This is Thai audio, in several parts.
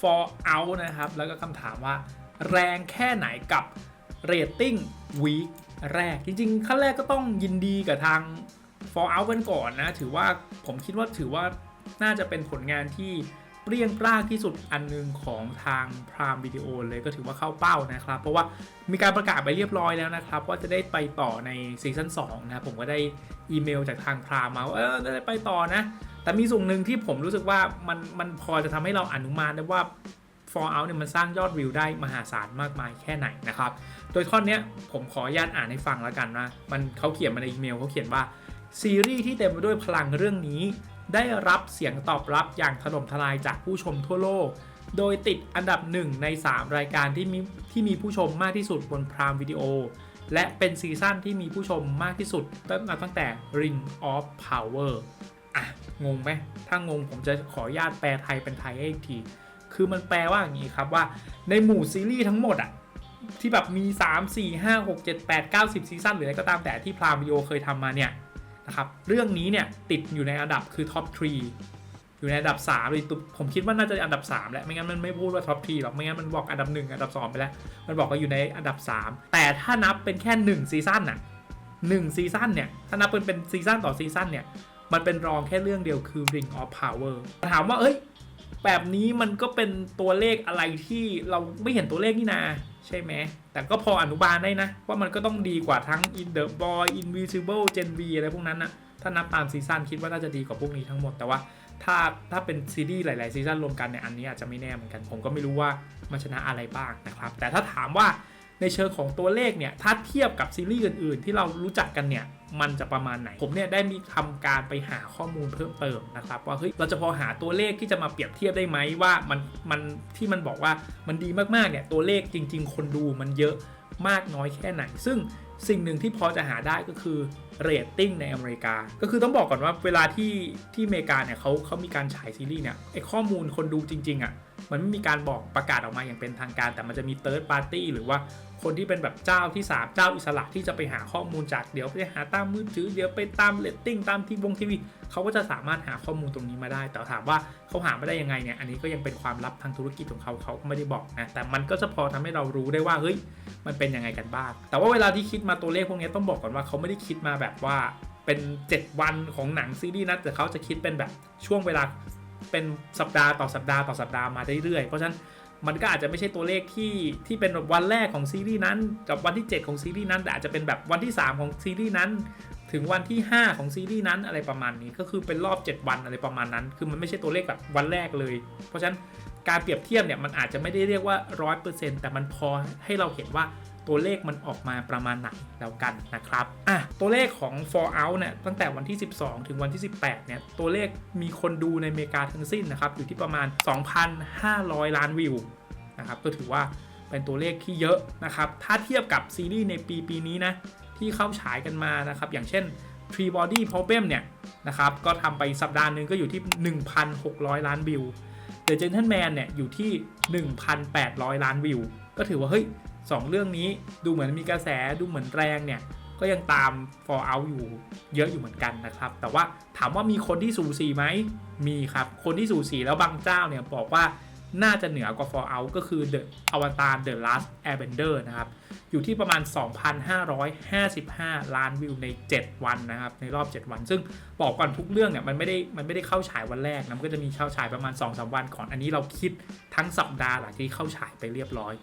for out นะครับ แล้วก็คำถามว่าแรงแค่ไหนกับเรตติ้งวีคแรก จริงๆ ขั้นแรกก็ต้องยินดีกับทาง for out กันก่อนนะ ถือว่าผมคิดว่าถือว่าน่าจะเป็นผลงานที่เปรี้ยงปร้างที่สุดอันหนึงของทางพรามวิดีโอเลยก็ถือว่าเข้าเป้านะครับ เพราะว่ามีการประกาศไปเรียบร้อยแล้วนะครับ ว่าจะได้ไปต่อในซีซั่น2นะผมก็ได้อีเมลจากทางพรามมาว่าเออจะได้ไปต่อนะ แต่มีส่วนหนึ่งที่ผมรู้สึกว่ามันมันพอจะทำให้เราอนุมานได้ว่า For Out เนี่ยมันสร้างยอดวิวได้มหาศาลมากมายแค่ไหนนะครับ โดยท่อนนี้ผมขออนุญาตอ่านให้ฟังแล้วกันนะมันเขาเขียนมาในอีเมลเขาเขียนว่าซีรีส์ที่เต็มไปด้วยพลังเรื่องนี้ ได้รับเสียงตอบรับอย่างถล่มทลายจากผู้ชมทั่วโลก โดยติดอันดับ 1 ใน 3 รายการที่มีที่มีผู้ชมมากที่สุดบนพรามวิดีโอและเป็นซีซั่นที่มีผู้ชมมากที่สุดตั้งแต่ Ring of Power อะ งงไหมถ้างงผมจะขออนุญาตแปลไทยเป็นไทยให้อีกที คือมันแปลว่าอย่างนี้ครับว่าในหมู่ซีรีส์ทั้งหมดอะที่แบบมี 3 4 5 6 7 8 9 10ซีซั่นหรืออะไรก็ตามแต่ที่พรามวิดีโอเคยทำมาเนี่ยนะครับเรื่องนี้เนี่ยติดอยู่ในอันดับคือท็อป3อยู่ในอันดับ3เลยตุผมคิดว่าน่าจะอันดับ 3 แหละไม่งั้นมันไม่พูดว่าท็อป3หรอกไม่งั้นมันบอกอันดับ 1 อันดับ 2 ไปแล้ว มันบอกว่าอยู่ในอันดับ 3 แต่ถ้านับเป็นแค่1ซีซั่นน่ะ1ซีซั่นเนี่ยถ้านับเป็นเป็นซีซั่นต่อซีซั่นเนี่ย มันเป็นรองแค่เรื่องเดียวคือ Ring of Power ถามว่าเอ้ย แบบนี้มันก็เป็นตัวเลขอะไรที่เราไม่เห็นตัวเลขนี่นาใช่ไหม แต่ก็พออนุบาลได้นะ ว่ามันก็ต้องดีกว่าทั้ง In the Boy Invisible Gen V อะไรพวกนั้นนะถ้านับตามซีซั่นคิดว่าน่าจะดีกว่าพวกนี้ทั้งหมดแต่ว่าถ้าถ้าเป็นซีรีส์หลาย ๆ ซีซั่นรวมกันเนี่ยอันนี้อาจจะไม่แน่เหมือนกัน ผมก็ไม่รู้ว่ามันชนะอะไรบ้างนะครับ แต่ถ้าถามว่า ในเชิงของตัวเลขเนี่ยถ้าเทียบกับซีรีส์อื่นๆ ที่เรารู้จักกันเนี่ยมันจะประมาณไหน ผมเนี่ยได้มีทำการไปหาข้อมูลเพิ่มเติมนะครับว่าเฮ้ยเราจะพอหาตัวเลขที่จะมาเปรียบเทียบได้ไหมว่ามันมันที่มันบอกว่ามันดีมากๆเนี่ยตัวเลขจริง ๆ คนดูมันเยอะมากน้อยแค่ไหน ซึ่งสิ่งหนึ่งที่พอจะหาได้ก็คือเรตติ้งในอเมริกา ก็คือต้องบอกก่อนว่าเวลาที่ที่อเมริกาเนี่ยเขาเขามีการฉายซีรีส์เนี่ยไอข้อมูลคนดูจริงๆอะ่ะ มันไม่มีการบอกประกาศออกมาอย่างเป็นทางการ แต่มันจะมีเติร์ดปาร์ตี้หรือว่าคนที่เป็นแบบเจ้าที่ 3 เจ้าอิสระที่จะไปหาข้อมูลจากเดี๋ยวไปหาตามมือถือเดี๋ยวไปตามเรตติ้งตามที่วงทีวีเขาก็จะสามารถหาข้อมูลตรงนี้มาได้ แต่ถามว่าเขาหามาได้ยังไงเนี่ยอันนี้ก็ยังเป็นความลับทางธุรกิจของเขาเขาก็ไม่ได้บอกนะแต่มันก็จะพอทำให้เรารู้ได้ว่าเฮ้ยมันเป็นยังไงกันบ้างแต่ว่าเวลาที่คิดมาตัวเลขพวกนี้ต้องบอกก่อนว่าเขาไม่ได้คิดมาแบบว่าเป็น 7 วันของหนังซีรีส์นะแต่เขาจะคิดเป็นแบบช่วงเวลา เป็นสัปดาห์ต่อสัปดาห์ต่อสัปดาห์มาเรื่อยๆ เพราะฉะนั้นมันก็อาจจะไม่ใช่ตัวเลขที่ที่เป็นวันแรกของซีรีส์นั้น กับวันที่ 7 ของซีรีส์นั้นแต่อาจจะเป็นแบบวันที่ 3 ของซีรีส์นั้น ถึงวันที่ 5 ของซีรีส์นั้นอะไรประมาณนี้ก็คือเป็นรอบ 7 วันอะไรประมาณนั้น คือมันไม่ใช่ตัวเลขแบบวันแรกเลย เพราะฉะนั้นการเปรียบเทียบเนี่ยมันอาจจะไม่ได้เรียกว่า 100%แต่มันพอให้เราเห็นว่า ตัวเลขมันออกมาประมาณไหนแล้วกันนะครับอะตัวเลขของ For Out เนี่ยตั้งแต่วันที่ 12 ถึงวันที่ 18 เนี่ย ตัวเลขมีคนดูในอเมริกาทั้งสิ้นนะครับ อยู่ที่ประมาณ 2,500 ล้านวิวนะครับ ก็ถือว่าเป็นตัวเลขที่เยอะนะครับ ถ้าเทียบกับซีรีส์ในปีปีนี้นะ ที่เข้าฉายกันมานะครับ อย่างเช่น tree Body Problem เนี่ยนะครับ ก็ทำไปสัปดาห์หนึ่งก็อยู่ที่ 1,600 ล้านวิว The Gentleman เนี่ยอยู่ที่ 1,800 ล้านวิว ก็ถือว่าเฮ้ย สองเรื่องนี้ดูเหมือนมีกระแสดูเหมือนแรงเนี่ยก็ยังตาม For Out อยู่เยอะอยู่เหมือนกันนะครับ แต่ว่าถามว่ามีคนที่สูสีไหมมีครับ คนที่สูสีแล้วบางเจ้าเนี่ยบอกว่าน่าจะเหนือกว่า For Out ก็คือ The Avatar The Last Airbender นะครับ อยู่ที่ประมาณ 2,555 ล้านวิวใน 7 วันนะครับ ในรอบ 7 วัน ซึ่งบอกก่อนทุกเรื่องเนี่ยมันไม่ได้มันไม่ได้เข้าฉายวันแรกนะมันก็จะมีเข้าฉายประมาณ 2-3 วันก่อนอันนี้เราคิดทั้งสัปดาห์หลังที่เข้าฉายไปเรียบร้อย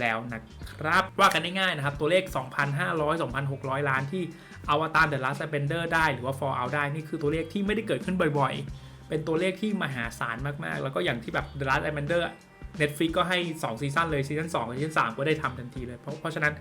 แล้วนะครับ ว่ากันง่ายๆนะครับ ตัวเลข 2,500-2,600 ล้านที่ Avatar The Last Airbender ได้หรือว่า For Out ได้นี่คือตัวเลขที่ไม่ได้เกิดขึ้นบ่อยๆ เป็นตัวเลขที่มหาศาลมากๆ แล้วก็อย่างที่แบบ The Last Airbender Netflix ก็ให้ 2 ซีซั่นเลย ซีซั่น2ซีซั่น3 ก็ได้ทำทันทีเลย เพราะเพราะฉะนั้น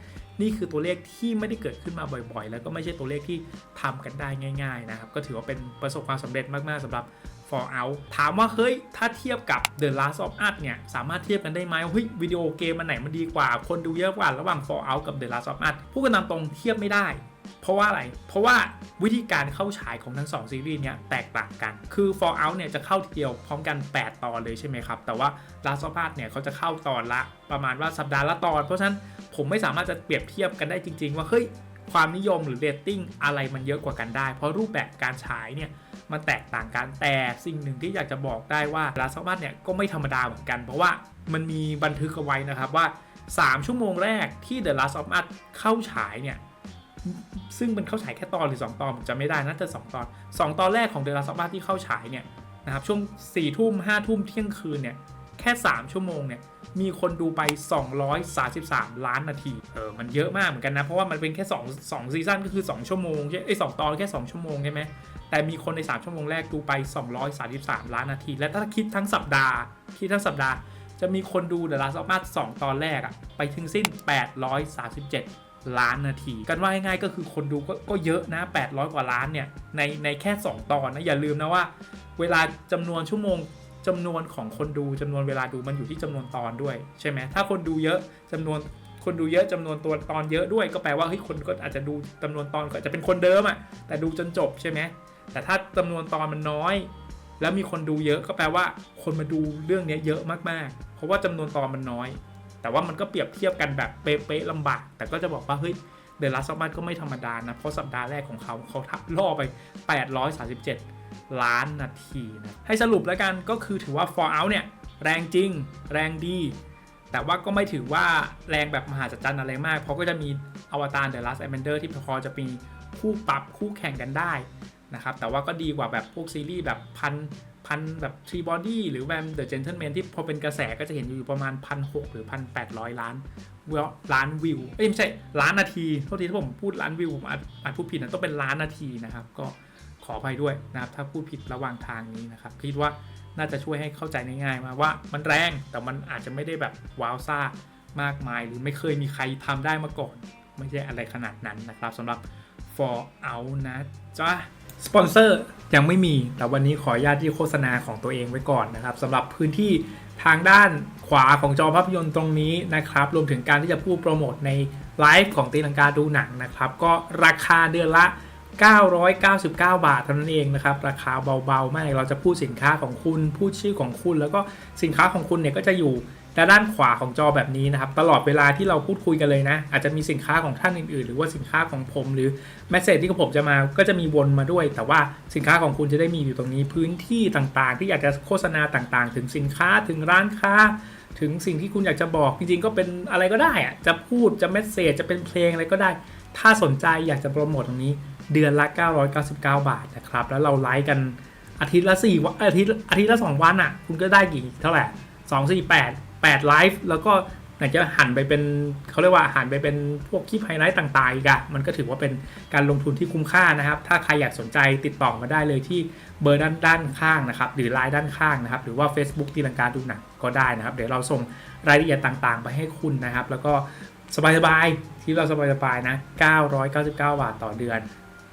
นี่คือตัวเลขที่ไม่ได้เกิดขึ้นมาบ่อยๆ แล้วก็ไม่ใช่ตัวเลขที่ทำกันได้ง่าย ๆ นะครับ ก็ถือว่าเป็นประสบความสำเร็จมากๆสำหรับ For Out ถามว่าเฮ้ยถ้าเทียบกับ The Last of Us เนี่ยสามารถเทียบกันได้ไหมเฮ้ยวิดีโอเกมมันไหนมันดีกว่า คนดูเยอะกว่าระหว่าง For Out กับ The Last of Us พูดกันตามตรงเทียบไม่ได้เพราะว่าอะไร เพราะว่าวิธีการเข้าฉายของทั้ง 2 ซีรีส์เนี้ยแตกต่างกัน คือ For Out เนี่ยจะเข้าทีเดียวพร้อมกัน 8 ตอนเลยใช่ไหมครับ แต่ว่า Last of Us เนี่ยเขาจะเข้าตอนละประมาณว่าสัปดาห์ละตอน เพราะฉะนั้นผมไม่สามารถจะเปรียบเทียบกันได้จริง ๆ ว่าเฮ้ย ความนิยมหรือเรตติ้งอะไรมันเยอะกว่ากันได้ เพราะรูปแบบการฉายเนี่ยมันแตกต่างกันแต่สิ่งหนึ่งที่อยากจะบอกได้ว่าลาซอมัสเนี่ยก็ไม่ธรรมดาเหมือนกัน เพราะว่ามันมีบันทึกเอาไว้นะครับว่า 3 ชั่วโมงแรกที่ The Last of Us เข้าฉายเนี่ยซึ่งมันเข้าฉายแค่ตอนหรือ 2 ตอนผมจำไม่ได้น่าจะ 2 ตอน 2 ตอนแรกของ The Last of Us ที่เข้าฉายเนี่ยนะครับช่วง4ทุ่ม5ทุ่มเที่ยงคืนเนี่ย แค่ 3 ชั่วโมงเนี่ยมีคนดูไป 233 ล้านนาที เออ มันเยอะมากเหมือนกันนะ เพราะว่ามันเป็นแค่2 2ซีซั่นก็คือ 2 ชั่วโมงใช่ไอ้สองตอนแค่ 2 ชั่วโมงใช่ไหม แต่มีคนใน 3 ชั่วโมงแรกดูไป 233 ล้านนาที และถ้าคิดทั้งสัปดาห์ คิดทั้งสัปดาห์ จะมีคนดู The Last of Us 2ตอนแรกอะไปถึงสิ้น 837 ล้านนาที กันว่าง่ายๆก็คือคนดูก็ก็เยอะนะ 800 กว่าล้านเนี่ย ในในแค่ 2 ตอนนะ อย่าลืมนะว่า เวลาจำนวนชั่วโมง จำนวนของคนดูจำนวนเวลาดูมันอยู่ที่จำนวนตอนด้วยใช่ไหมถ้าคนดูเยอะจำนวนคนดูเยอะจำนวนตัวตอนเยอะด้วยก็แปลว่าเฮ้ยคนก็อาจจะดูจำนวนตอนก็อาจจะเป็นคนเดิมอะแต่ดูจนจบใช่ไหมแต่ถ้าจำนวนตอนมันน้อย แล้วมีคนดูเยอะก็แปลว่า คนมาดูเรื่องนี้เยอะมากๆ เพราะว่าจำนวนตอนมันน้อย แต่ว่ามันก็เปรียบเทียบกันแบบเป๊ะๆลำบาก แต่ก็จะบอกว่าเฮ้ยเดลัสซอมันก็ไม่ธรรมดานะเพราะสัปดาห์แรกของเขาเขาทับล่อไป 837 ล้านนาทีนะให้สรุปแล้วกันก็คือถือว่า Fallout เนี่ยแรงจริง แรงดี แต่ว่าก็ไม่ถือว่าแรงแบบมหาศาลอะไรมาก เพราะก็จะมีอวตาร The Last Airbender ที่พอจะมีคู่ปรับคู่แข่งกันได้นะครับแต่ว่าก็ดีกว่าแบบพวกซีรีส์แบบพันพันแบบทรีบอดี้หรือแบบ The Gentleman ที่พอเป็นกระแสก็จะเห็นอยู่ประมาณพันหหรือพันแปดร้อยล้านวิล้านวิวเอ้ยไม่ใช่ล้านนาทีโทษทีถ้าผมพูดล้านวิวผมอาจอาจพูดผิดนะต้องเป็นล้านนาทีนะครับก็ ขออภัยด้วยนะครับ ถ้าพูดผิดระหว่างทางนี้นะครับ คิดว่าน่าจะช่วยให้เข้าใจง่ายๆมาว่ามันแรงแต่มันอาจจะไม่ได้แบบว้าวซ่ามากมาย หรือไม่เคยมีใครทำได้มาก่อน ไม่ใช่อะไรขนาดนั้นนะครับสำหรับ for out นะจ้าสปอนเซอร์ยังไม่มีแต่วันนี้ขออนุญาตที่โฆษณาของตัวเองไว้ก่อนนะครับสำหรับพื้นที่ทางด้านขวาของจอภาพยนตร์ตรงนี้นะครับ รวมถึงการที่จะพูดโปรโมทในไลฟ์ของตีลังกาดูหนังนะครับ ก็ราคาเดือนละ 999 บาทเท่านั้นเองนะครับ ราคาเบาๆมากเราจะพูดสินค้าของคุณ พูดชื่อของคุณ แล้วก็สินค้าของคุณเนี่ยก็จะอยู่ด้านขวาของจอแบบนี้นะครับ ตลอดเวลาที่เราพูดคุยกันเลยนะ อาจจะมีสินค้าของท่านอื่นๆ หรือว่าสินค้าของผมหรือแมสเซจที่ผมจะมาก็จะมีวนมาด้วย แต่ว่าสินค้าของคุณจะได้มีอยู่ตรงนี้พื้นที่ต่างๆ ที่อยากจะโฆษณาต่างๆ ถึงสินค้าถึงร้านค้า ถึงสิ่งที่คุณอยากจะบอกจริงๆ ก็เป็นอะไรก็ได้อะจะพูดจะเมสเซจจะเป็นเพลงอะไรก็ได้ ถ้าสนใจอยากจะโปรโมทตรงนี้ เดือนละ 999 บาทนะครับ แล้วเราไลฟ์กันอาทิตย์ละ4วันอาทิตย์อาทิตย์ละ 2 วันอะ คุณก็ได้กี่เท่าไหร่2 4 8 8ไลฟ์แล้วก็อากจะหันไปเป็นเขาเรียกว่าหันไปเป็นพวกคลิปไฮไลท์ต่างๆอีกอะมันก็ถือว่าเป็นการลงทุนที่คุ้มค่านะครับ ถ้าใครอยากสนใจติดต่อมาได้เลยที่เบอร์ด้านด้านข้างนะครับ หรือไลน์ด้านข้างนะครับ หรือว่า Facebook ตีลังกาดูหนังก็ได้นะครับ เดี๋ยวเราส่งรายละเอียดต่างๆ ไปให้คุณนะครับ แล้วก็สบายๆที่เราสบายๆนะ 999 บาทต่อเดือน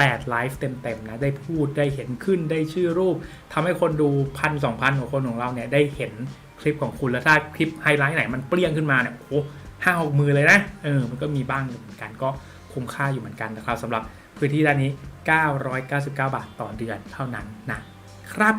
8ไลฟ์เต็มๆนะได้พูดได้เห็นขึ้นได้ชื่อรูปทำให้คนดูพันสองพันของคนของเราเนี่ยได้เห็นคลิปของคุณแล้วถ้าคลิปไฮไลท์ไหนมันเปรี้ยงขึ้นมาเนี่ยโอ้โหห้าหกมือเลยนะเออมันก็มีบ้างเหมือนกันก็คุ้มค่าอยู่เหมือนกันนะครับสำหรับพื้นที่ด้านนี้ 999 บาทต่อเดือนเท่านั้นนะครับ